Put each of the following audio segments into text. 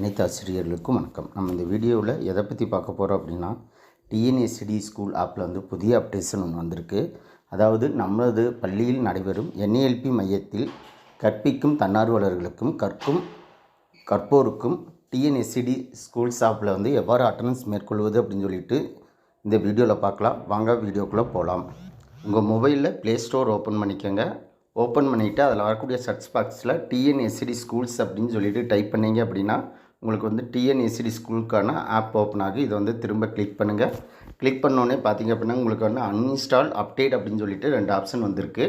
அனைத்து ஆசிரியர்களுக்கும் வணக்கம். நம்ம இந்த வீடியோவில் எதை பற்றி பார்க்க போகிறோம் அப்படின்னா டிஎன்எஸ்டி ஸ்கூல் ஆப்பில் வந்து புதிய அப்டேஷன் ஒன்று வந்திருக்கு. அதாவது நமது பள்ளியில் நடைபெறும் என்ஏஎல்பி மையத்தில் கற்பிக்கும் தன்னார்வலர்களுக்கும் கற்கும் கற்போருக்கும் டிஎன்எஸ்சிடி ஸ்கூல்ஸ் ஆப்பில் வந்து எவ்வாறு அட்டண்டன்ஸ் மேற்கொள்வது அப்படின்னு சொல்லிட்டு இந்த வீடியோவில் பார்க்கலாம். வாங்க வீடியோக்குள்ளே போகலாம் உங்கள் மொபைலில் ப்ளே ஸ்டோர் ஓப்பன் பண்ணிக்கோங்க. ஓப்பன் பண்ணிவிட்டு அதில் வரக்கூடிய சர்ச் பாக்ஸில் டிஎன்எஸ்சிடி ஸ்கூல்ஸ் அப்படின்னு சொல்லிட்டு டைப் பண்ணிங்க அப்படின்னா உங்களுக்கு வந்து டிஎன்இசிடி ஸ்கூலுக்கான ஆப் ஓப்பன் ஆகி இதை வந்து திரும்ப கிளிக் பண்ணுங்கள் கிளிக் பண்ணோடனே பார்த்தீங்க அப்படின்னா உங்களுக்கு வந்து அன்இன்ஸ்டால் அப்டேட் அப்படின்னு சொல்லிட்டு ரெண்டு ஆப்ஷன் வந்திருக்கு.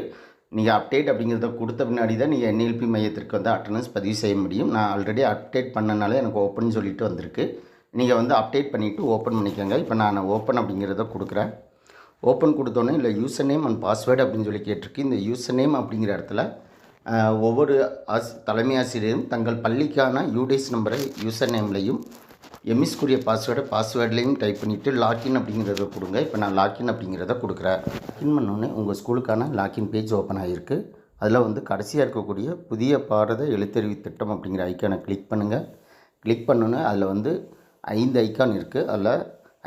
நீங்கள் அப்டேட் அப்படிங்கிறத கொடுத்த பின்னாடி தான் நீங்கள் என்எல்பி மையத்திற்கு வந்து அட்டண்டன்ஸ் பதிவு செய்ய முடியும். நான் ஆல்ரெடி அப்டேட் பண்ணனால எனக்கு ஓப்பன் சொல்லிட்டு வந்திருக்கு. நீங்கள் வந்து அப்டேட் பண்ணிவிட்டு ஓப்பன் பண்ணிக்கோங்க. இப்போ நான் ஓப்பன் அப்படிங்கிறத கொடுக்குறேன். ஓப்பன் கொடுத்தோன்னே இல்லை யூசர் நேம் அண்ட் பாஸ்வேர்டு அப்படின்னு சொல்லி கேட்டிருக்கு. இந்த யூசர் நேம் அப்படிங்கிற இடத்துல ஒவ்வொரு ஆஸ் தலைமை ஆசிரியரும் தங்கள் பள்ளிக்கான யூடிஎஸ் நம்பரை யூசர் நேம்லையும் எம்எஸ்குரிய பாஸ்வேர்டை பாஸ்வேர்ட்லேயும் டைப் பண்ணிவிட்டு லாக்இன் அப்படிங்கிறத கொடுங்க. இப்போ நான் லாக்இன் அப்படிங்கிறத கொடுக்குறேன். லாக்இன் பண்ணோடனே உங்கள் ஸ்கூலுக்கான லாக்இன் பேஜ் ஓப்பன் ஆகிருக்கு அதில் வந்து கடைசியாக இருக்கக்கூடிய புதிய பாரத எழுத்தறிவு திட்டம் அப்படிங்கிற ஐக்கானை கிளிக் பண்ணுங்கள் கிளிக் பண்ணோன்னே அதில் வந்து ஐந்து ஐக்கான் இருக்குது அதில்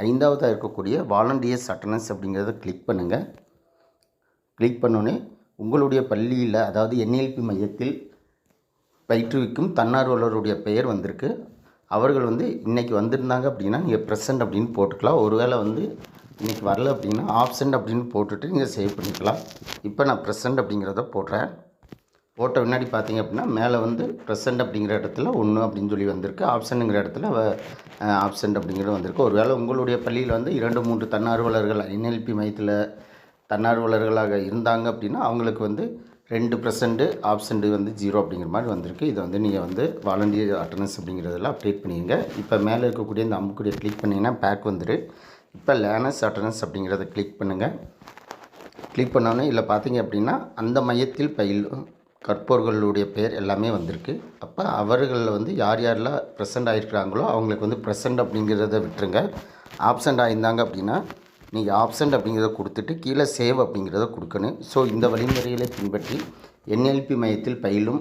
ஐந்தாவதாக இருக்கக்கூடிய வாலண்டியர்ஸ் அட்டனன்ஸ் அப்படிங்கிறத கிளிக் பண்ணுங்கள் கிளிக் பண்ணோன்னே உங்களுடைய பள்ளியில் அதாவது என்எல்பி மையத்தில் பயிற்றுவிக்கும் தன்னார்வலருடைய பெயர் வந்திருக்கு. அவர்கள் வந்து இன்றைக்கி வந்திருந்தாங்க அப்படின்னா நீங்கள் ப்ரெசன்ட் அப்படின்னு போட்டுக்கலாம். ஒருவேளை வந்து இன்றைக்கி வரல அப்படின்னா ஆப்சண்ட் அப்படின்னு போட்டுட்டு நீங்கள் சேவ் பண்ணிக்கலாம். இப்போ நான் ப்ரெசன்ட் அப்படிங்கிறத போடுறேன். போட்ட பின்னாடி பார்த்தீங்க அப்படின்னா மேலே வந்து ப்ரெசன்ட் அப்படிங்கிற இடத்துல ஒன்று அப்படின்னு சொல்லி வந்திருக்கு. ஆப்ஷனுங்கிற இடத்துல ஆப்சண்ட் அப்படிங்கிறது வந்திருக்கு. ஒருவேளை உங்களுடைய பள்ளியில் வந்து இரண்டு மூன்று தன்னார்வலர்கள் என்எல்பி மையத்தில் தன்னார்வலர்களாக இருந்தாங்க அப்படின்னா அவங்களுக்கு வந்து ரெண்டு பர்சன்ட்டு ஆப்சண்ட்டு வந்து ஜீரோ அப்படிங்கிற மாதிரி வந்திருக்கு. இதை வந்து நீங்கள் வந்து வாலண்டியர் அட்டனன்ஸ் அப்படிங்கிறதெல்லாம் அப்டேட் பண்ணிங்க இப்போ மேலே இருக்கக்கூடிய இந்த அம்புக்குடியை கிளிக் பண்ணிங்கன்னா பேக் வந்துடு இப்போ லேனஸ் அட்டனன்ஸ் அப்படிங்கிறத கிளிக் பண்ணுங்கள் கிளிக் பண்ணோன்னே இல்லை பார்த்தீங்க அப்படின்னா அந்த மையத்தில் பயிலும் கற்போர்களுடைய பேர் எல்லாமே வந்திருக்கு. அப்போ அவர்களில் வந்து யார் யாரெல்லாம் ப்ரெசண்ட் ஆகிருக்கிறாங்களோ அவங்களுக்கு வந்து ப்ரெசண்ட் அப்படிங்கிறத விட்டுருங்க. ஆப்சண்ட் ஆயிருந்தாங்க அப்படின்னா நீங்கள் ஆப்சண்ட் அப்படிங்கிறத கொடுத்துட்டு கீழே சேவ் அப்படிங்கிறத கொடுக்கணும். ஸோ இந்த வழிமுறைகளை பின்பற்றி என்எல்பி மையத்தில் பயிலும்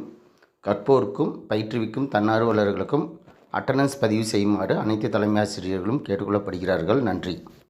கற்போருக்கும் பயிற்றுவிக்கும் தன்னார்வலர்களுக்கும் அட்டண்டன்ஸ் பதிவு செய்யுமாறு அனைத்து தலைமை ஆசிரியர்களும் கேட்டுக்கொள்ளப்படுகிறார்கள். நன்றி.